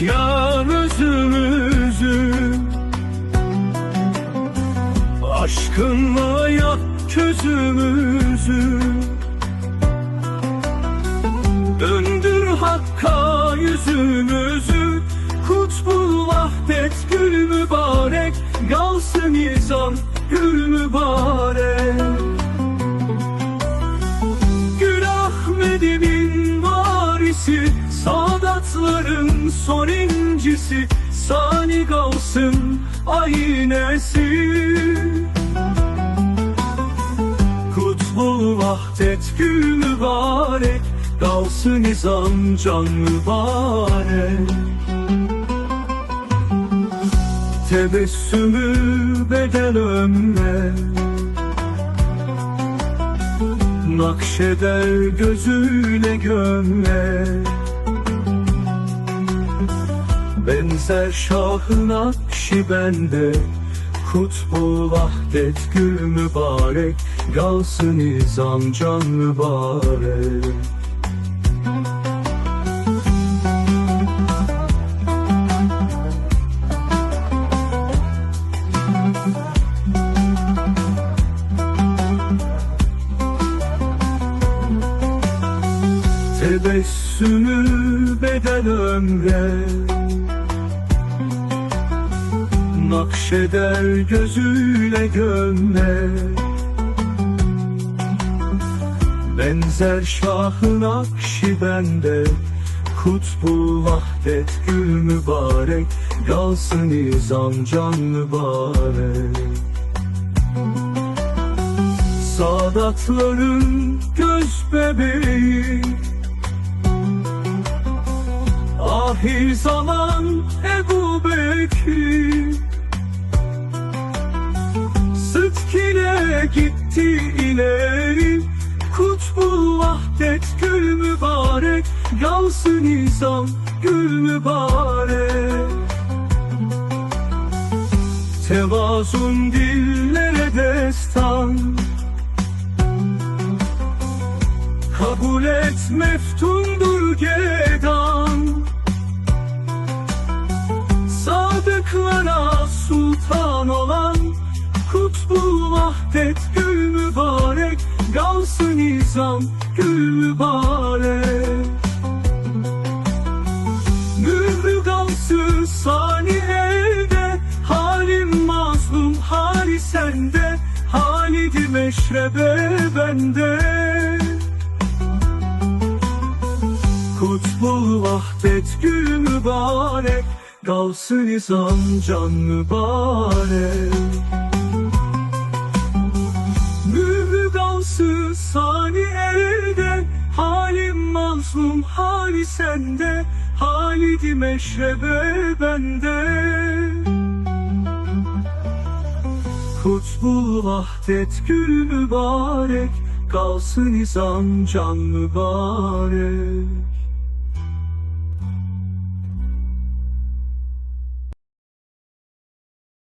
yar özümüzü. Aşkınla yak közümüzü. Döndür hakka yüzümüzü Sadatların son incisi Sani Gavs'ın aynesi Kutbul vahdet gül mübarek Gavs-ı nizam can mübarek. Tebessümü bedel ömre. Nakşeder gözüyle gömle Benzer şahı nakşibende Kutbu vahdet gül mübarek Galsın nizam can mübarek. Tebessümü bedel ömre Nakşeder gözüyle gömme Benzer şahı nakşibende Kutbu vahdet gül mübarek Galsın nizam can mübarek. Sadatların göz bebeği Ahir zaman ile gitti ileri Kutbul vahdet gül mübarek. Gavs-ı nizam gül mübarek. Tevazun dillere destan. Kabul et meftundur gedan. Sadıklara sultan olan Kutbul vahdet gül Nizam gül mübarek Mührü gavs-ı sani elde Halim mazlum hali sende Halidi meşrebe bende. Kutbul vahdet gül mübarek Gavs-ı nizam can mübarek hali sende Halidi meşrebe bende. Kutbul vahdet gül mübarek Gavs-ı nizam can mübarek